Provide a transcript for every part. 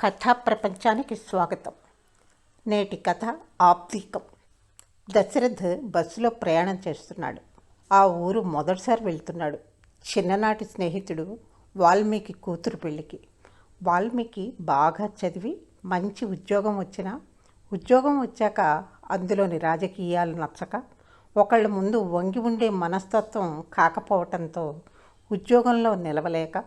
కథా ప్రపంచానికి స్వాగతం. నేటి కథ ఆప్తికం. దశరథ్ బస్సులో ప్రయాణం చేస్తున్నాడు. ఆ ఊరు మొదటిసారి వెళ్తున్నాడు. చిన్ననాటి స్నేహితుడు వాల్మీకి కూతురు పెళ్ళికి. వాల్మీకి బాగా చదివి మంచి ఉద్యోగం వచ్చిన ఉద్యోగం వచ్చాక అందులోని రాజకీయాలు నచ్చక ఒకళ్ళ ముందు వంగి ఉండే మనస్తత్వం కాకపోవటంతో ఉద్యోగంలో నిలవలేక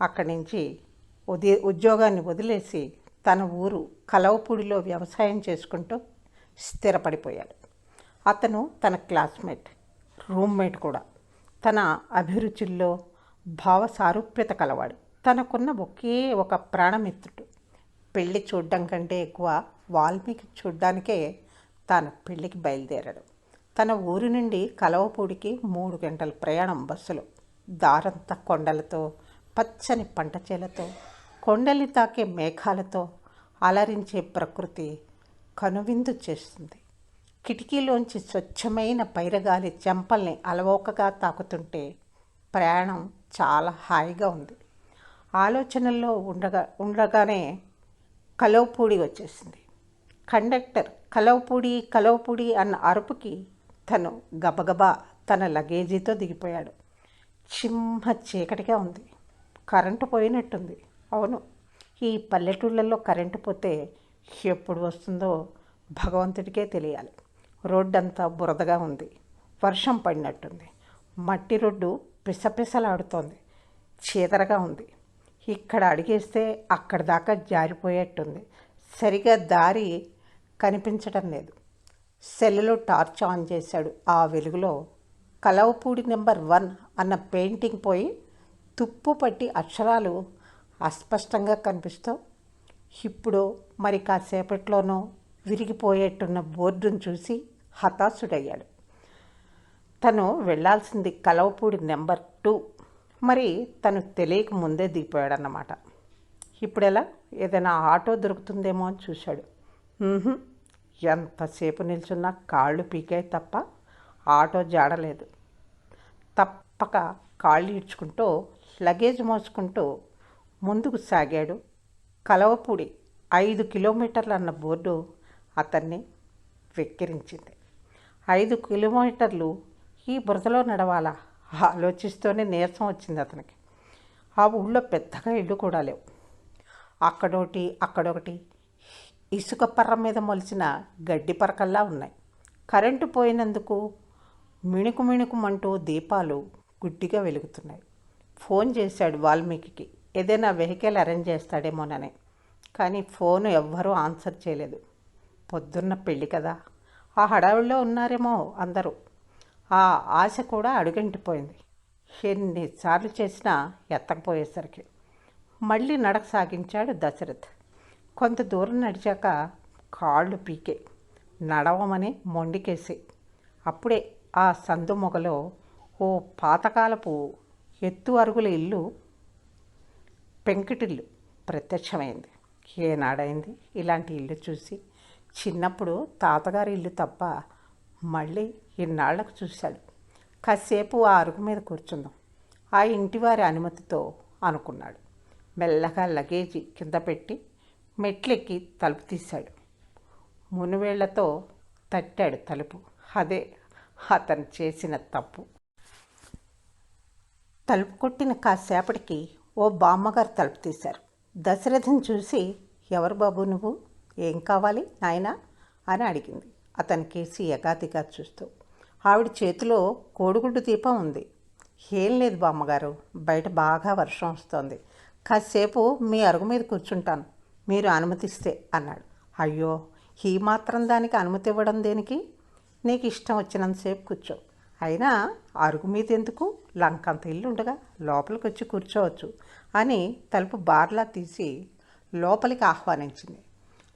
అక్కడి నుంచి ఉదయ ఉద్యోగాన్ని వదిలేసి తన ఊరు కలవపూడిలో వ్యవసాయం చేసుకుంటూ స్థిరపడిపోయాడు. అతను తన క్లాస్మేట్ రూమ్మేట్ కూడా. తన అభిరుచుల్లో భావ సారూప్యత కలవాడు. తనకున్న ఒకే ఒక ప్రాణమిత్రుడు. పెళ్ళి చూడడం కంటే ఎక్కువ వాల్మీకి చూడ్డానికే తాను పెళ్ళికి బయలుదేరాడు. తన ఊరి నుండి కలవపూడికి మూడు గంటల ప్రయాణం బస్సులో. దారంతా కొండలతో పచ్చని పంట చేలతో కొండల్ని తాకే మేఘాలతో అలరించే ప్రకృతి కనువిందు చేస్తుంది. కిటికీలోంచి స్వచ్ఛమైన పైరగాలి చెంపల్ని అలవోకగా తాకుతుంటే ప్రయాణం చాలా హాయిగా ఉంది. ఆలోచనల్లో ఉండగా ఉండగానే కలవపూడి వచ్చేసింది. కండక్టర్ కలవపూడి కలవపూడి అన్న అరుపుకి తను గబగబా తన లగేజీతో దిగిపోయాడు. చింహ చీకటిగా ఉంది. కరెంటు పోయినట్టుంది. అవును. ఈ పల్లెటూళ్ళల్లో కరెంటు పోతే ఎప్పుడు వస్తుందో భగవంతుడికే తెలియాలి. రోడ్డంతా బురదగా ఉంది. వర్షం పడినట్టుంది. మట్టి రోడ్డు పిసపిసలాడుతోంది. చీదరగా ఉంది. ఇక్కడ అడిగేస్తే అక్కడ దాకా జారిపోయేట్టుంది. సరిగా దారి కనిపించడం లేదు. సెల్లులో టార్చ్ ఆన్ చేశాడు. ఆ వెలుగులో కలవపూడి నెంబర్ వన్ అన్న పెయింటింగ్ పోయి తుప్పు పట్టి అక్షరాలు అస్పష్టంగా కనిపిస్తూ ఇప్పుడు మరి కాసేపట్లోనో విరిగిపోయేట్టున్న బోర్డును చూసి హతాశుడయ్యాడు. తను వెళ్ళాల్సింది కలవపూడి నెంబర్ టూ. మరి తను తెలియక ముందే దిగిపోయాడన్నమాట. ఇప్పుడు ఎలా ఏదైనా ఆటో దొరుకుతుందేమో అని చూశాడు. ఎంతసేపు నిల్చున్నా కాళ్ళు పీకాయి తప్ప ఆటో జాడలేదు తప్పక కాళ్ళు ఈడ్చుకుంటూ లగేజ్ మోసుకుంటూ ముందుకు సాగాడు. కలవపూడి ఐదు కిలోమీటర్లు అన్న బోర్డు అతన్ని వెక్కిరించింది. ఐదు కిలోమీటర్లు ఈ బురదలో నడవాలా? ఆలోచిస్తూనే నీరసం వచ్చింది అతనికి. ఆ ఊళ్ళో పెద్దగా ఇల్లు కూడా లేవు. అక్కడొకటి అక్కడొకటి ఇసుక పర్ర మీద మొలిచిన గడ్డి పరకల్లా ఉన్నాయి. కరెంటు పోయినందుకు మిణుకు మిణుకుమంటూ దీపాలు గుడ్డిగా వెలుగుతున్నాయి. ఫోన్ చేశాడు వాల్మీకి ఏదైనా వెహికల్ అరేంజ్ చేస్తాడేమోనని. కానీ ఫోన్ ఎవ్వరూ ఆన్సర్ చేయలేదు. పొద్దున్న పెళ్ళి కదా. ఆ హడావిడిలో ఉన్నారేమో అందరూ. ఆ ఆశ కూడా అడుగంటిపోయింది. ఎన్నిసార్లు చేసినా ఎత్తకపోయేసరికి. మళ్ళీ నడక సాగించాడు దశరథ్. కొంత దూరం నడిచాక కాళ్ళు పీకే. నడవమని మొండికేసి. అప్పుడే ఆ సందు మొగలో ఓ పాతకాలపు ఎత్తు అరుగుల ఇల్లు పెంకుటిల్లు ప్రత్యక్షమైంది. ఏనాడైంది? ఇలాంటి ఇల్లు చూసి చిన్నప్పుడు తాతగారి ఇల్లు తప్ప మళ్ళీ ఇన్నాళ్ళకు చూశాడు. కాసేపు ఆ అరుగు మీద కూర్చుందాం. ఆ ఇంటివారి అనుమతితో అనుకున్నాడు. మెల్లగా లగేజీ కింద పెట్టి మెట్లెక్కి తలుపు తీశాడు. మునువేళ్ళతో తట్టాడు తలుపు. అదే అతను చేసిన తప్పు. తలుపు కొట్టిన కాసేపటికి ఓ బామ్మగారు తలుపు తీశారు. దశరథని చూసి ఎవరు బాబు నువ్వు? ఏం కావాలి నాయనా? అని అడిగింది. అతని కేసి ఎగాదిగా చూస్తూ ఆవిడ చేతిలో కోడిగుడ్డు దీపం ఉంది. ఏం లేదు బామ్మగారు బయట బాగా వర్షం వస్తోంది. కాసేపు మీ అరుగు మీద కూర్చుంటాను. మీరు అనుమతిస్తే అన్నాడు. అయ్యో ఈ మాత్రం దానికి అనుమతి ఇవ్వడం దేనికి? నీకు ఇష్టం వచ్చినంతసేపు కూర్చో. అయినా అరుగు మీద ఎందుకు లంకంత ఇల్లు ఉండగా లోపలికి వచ్చి కూర్చోవచ్చు అని తలుపు బార్లా తీసి లోపలికి ఆహ్వానించింది.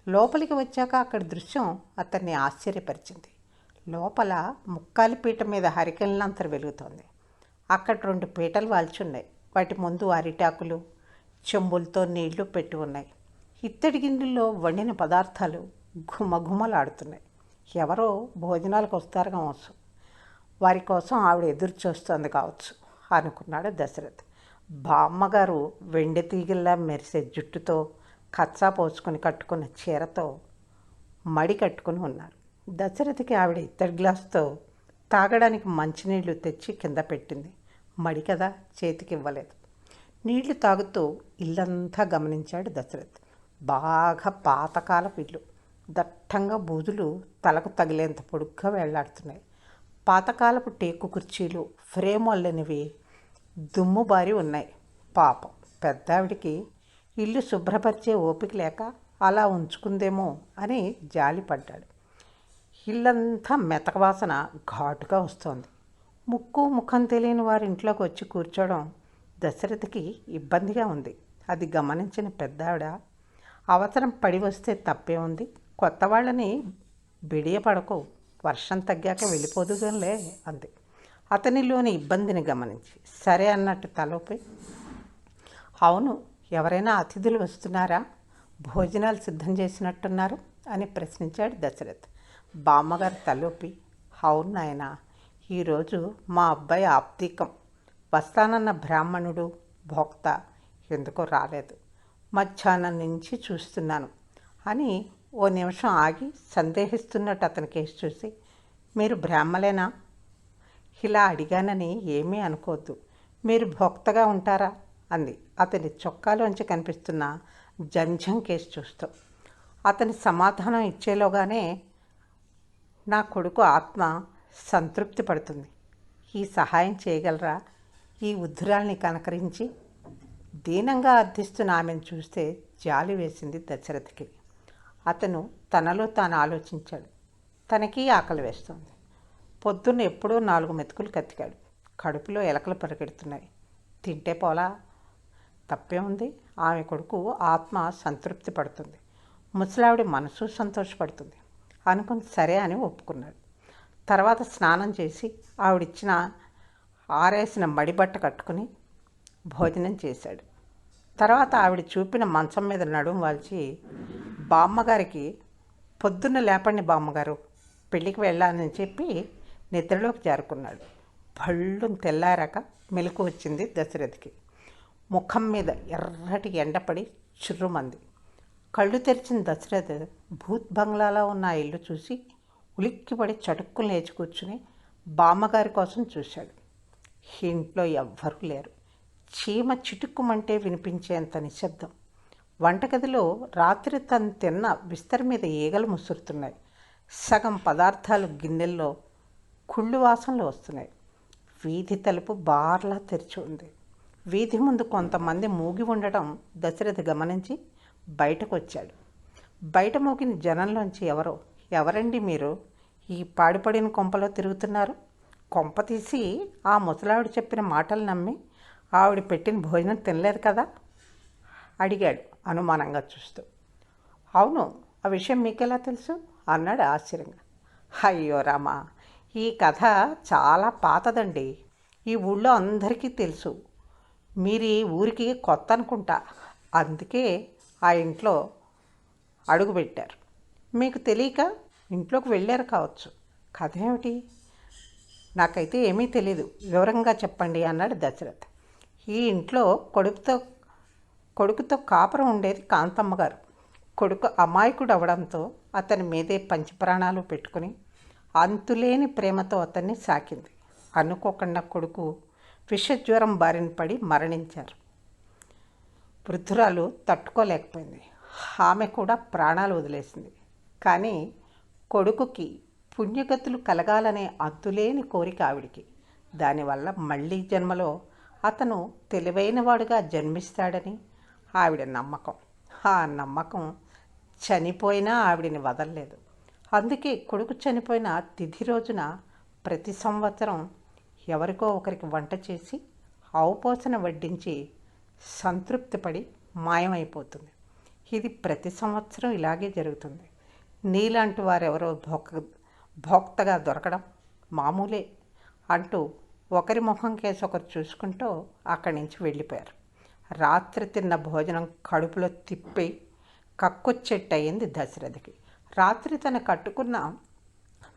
లోపలికి వచ్చాక అక్కడ దృశ్యం అతన్ని ఆశ్చర్యపరిచింది. లోపల ముక్కాలి పీట మీద హరికెళ్ళంతరు వెలుగుతోంది. అక్కడ రెండు పీటలు వాల్చున్నాయి. వాటి ముందు అరిటాకులు చెంబులతో నీళ్ళు పెట్టి ఉన్నాయి. ఇత్తడి గిన్నెల్లో వండిన పదార్థాలు ఘుమఘుమలాడుతున్నాయి. ఎవరో భోజనాలకు వస్తారు కావచ్చు వారి కోసం ఆవిడ ఎదురు చూస్తుంది కావచ్చు అనుకున్నాడు దశరథ్. బామ్మగారు వెండి తీగల్లా మెరిసే జుట్టుతో కచ్చా పోసుకొని కట్టుకున్న చీరతో మడి కట్టుకుని ఉన్నారు. దశరథకి ఆవిడ ఇత్తడి గ్లాసుతో తాగడానికి మంచినీళ్ళు తెచ్చి కింద పెట్టింది. మడి కదా చేతికి ఇవ్వలేదు. నీళ్ళు తాగుతూ ఇల్లంతా గమనించాడు దశరథ్. బాగా పాతకాలపు ఇల్లు. దట్టంగా బూజులు తలకు తగిలేంత పొడుగ్గా వెళ్ళాడుతున్నాయి. పాతకాలపు టేకు కుర్చీలు ఫ్రేమ్ అల్లనివి దుమ్ము బారి ఉన్నాయి. పాపం పెద్దావిడికి ఇల్లు శుభ్రపరిచే ఓపిక లేక అలా ఉంచుకుందేమో అని జాలిపడ్డాడు. ఇల్లంతా మెతకవాసన ఘాటుగా వస్తోంది. ముక్కు ముఖం తెలియని వారి ఇంట్లోకి వచ్చి కూర్చోవడం దశరథకి ఇబ్బందిగా ఉంది. అది గమనించిన పెద్దావిడ అవసరం పడి వస్తే తప్పే ఉంది. కొత్త వాళ్ళని బిడియపడకు. వర్షం తగ్గాక వెళ్ళిపోదుగానే అంది అతనిలోని ఇబ్బందిని గమనించి సరే అన్నట్టు తలపై అవును ఎవరైనా అతిథులు వస్తున్నారా? భోజనాలు సిద్ధం చేసినట్టున్నారు? అని ప్రశ్నించాడు దశరథ్. బామ్మగారు తలూపి అవును నాయన ఈరోజు మా అబ్బాయి ఆప్తికం. వస్తానన్న బ్రాహ్మణుడు భోక్త ఎందుకో రాలేదు. మధ్యాహ్నం నుంచి చూస్తున్నాను అని ఓ నిమిషం ఆగి సందేహిస్తున్నట్టు అతని కేసు చూసి మీరు బ్రాహ్మలేనా? ఇలా అడిగానని ఏమీ అనుకోవద్దు. మీరు భోక్తగా ఉంటారా? అంది. అతని చొక్కాలోంచి కనిపిస్తున్న జంఝం కేసు చూస్తూ. అతని సమాధానం ఇచ్చేలోగానే నా కొడుకు ఆత్మ సంతృప్తి పడుతుంది. ఈ సహాయం చేయగలరా? ఈ ఉద్ధురాల్ని కనకరించి దీనంగా అర్థిస్తున్న ఆమెను చూస్తే జాలి వేసింది దశరథకి. అతను తనలో తాను ఆలోచించాడు. తనకి ఆకలి వేస్తుంది. పొద్దున్న ఎప్పుడో నాలుగు మెతుకులు కత్తికాడు కడుపులో ఎలకలు పరిగెడుతున్నాయి. తింటే పోలా? తప్పే ఉంది. ఆమె కొడుకు ఆత్మ సంతృప్తి పడుతుంది. ముసలావిడి మనసు సంతోషపడుతుంది. అనుకుని సరే అని ఒప్పుకున్నాడు. తర్వాత స్నానం చేసి ఆవిడిచ్చిన ఆరేసిన మడిబట్ట కట్టుకుని భోజనం చేశాడు. తర్వాత ఆవిడ చూపిన మంచం మీద నడుము వాల్చి బామ్మగారికి పొద్దున్న లేపండి బామ్మగారు. పెళ్ళికి వెళ్ళాలని చెప్పి నిద్రలోకి జారుకున్నాడు. పళ్ళు తెల్లారాక మెలకు వచ్చింది దశరథికి. ముఖం మీద ఎర్రటి ఎండపడి చుర్రుమంది. కళ్ళు తెరిచిన దశరథ భూత్ బంగ్లాలో ఉన్న ఆ ఇల్లు చూసి ఉలిక్కిపడి చటుక్కులు లేచి కూర్చుని బామ్మగారి కోసం చూశాడు. ఇంట్లో ఎవ్వరూ లేరు. చీమ చిటుక్కుమంటే వినిపించేంత నిశ్శబ్దం. వంటగదిలో రాత్రి తను తిన్న విస్తరి మీద ఈగలు ముసురుతున్నాయి. సగం పదార్థాలు గిన్నెల్లో కుళ్ళు వాసనలు వస్తున్నాయి. వీధి తలుపు బార్లా తెరిచి ఉంది. వీధి ముందు కొంతమంది మూగి ఉండటం దశరథ గమనించి బయటకు వచ్చాడు బయట మూగిన జనంలోంచి ఎవరో ఎవరండి మీరు? ఈ పాడిపడిన కొంపలో తిరుగుతున్నారు? కొంప తీసి ఆ ముసలావిడ చెప్పిన మాటలు నమ్మి ఆవిడ పెట్టిన భోజనం తినలేదు కదా? అడిగాడు. అనుమానంగా చూస్తూ. అవును ఆ విషయం మీకెలా తెలుసు? అన్నాడు ఆశ్చర్యంగా. అయ్యో రామా ఈ కథ చాలా పాతదండి. ఈ ఊళ్ళో అందరికీ తెలుసు. మీరు ఈ ఊరికి కొత్త అనుకుంటా అందుకే ఆ ఇంట్లో అడుగుపెట్టారు మీకు తెలియక ఇంట్లోకి వెళ్ళారు కావచ్చు. కథ ఏమిటి? నాకైతే ఏమీ తెలియదు వివరంగా చెప్పండి అన్నాడు దశరథ్. ఈ ఇంట్లో కొడుకుతో కొడుకుతో కాపురం ఉండేది కాంతమ్మ గారు కొడుకు అమాయకుడు అవడంతో అతని మీదే పంచప్రాణాలు పెట్టుకుని అంతులేని ప్రేమతో అతన్ని సాకింది. అనుకోకుండా కొడుకు విషజ్వరం బారిన పడి మరణించారు. వృద్ధురాలు తట్టుకోలేకపోయింది. ఆమె కూడా ప్రాణాలు వదిలేసింది. కానీ కొడుకుకి పుణ్యగతులు కలగాలనే అంతులేని కోరిక ఆవిడికి. దానివల్ల మళ్ళీ జన్మలో అతను తెలివైనవాడుగా జన్మిస్తాడని ఆవిడ నమ్మకం. ఆ నమ్మకం చనిపోయినా ఆవిడని వదలలేదు. అందుకే కొడుకు చనిపోయిన తిథి రోజున ప్రతి సంవత్సరం ఎవరికో ఒకరికి వంట చేసి ఆవుపోసన వడ్డించి సంతృప్తిపడి మాయమైపోతుంది. ఇది ప్రతి సంవత్సరం ఇలాగే జరుగుతుంది. నీలాంటి వారెవరో భోక భోక్తగా దొరకడం మామూలే అంటూ ఒకరి ముఖం కేసు ఒకరు చూసుకుంటూ అక్కడి నుంచి వెళ్ళిపోయారు. రాత్రి తిన్న భోజనం కడుపులో తిప్పి కక్కొచ్చెట్టు అయింది దశరథికి. రాత్రి తన కట్టుకున్న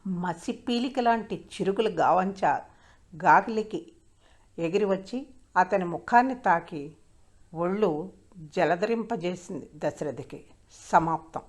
మసి పీలిక లాంటి చిరుకులు గావంచ గాగిలికి ఎగిరి వచ్చి అతని ముఖాన్ని తాకి ఒళ్ళు జలధరింపజేసింది దశరథికి. సమాప్తం.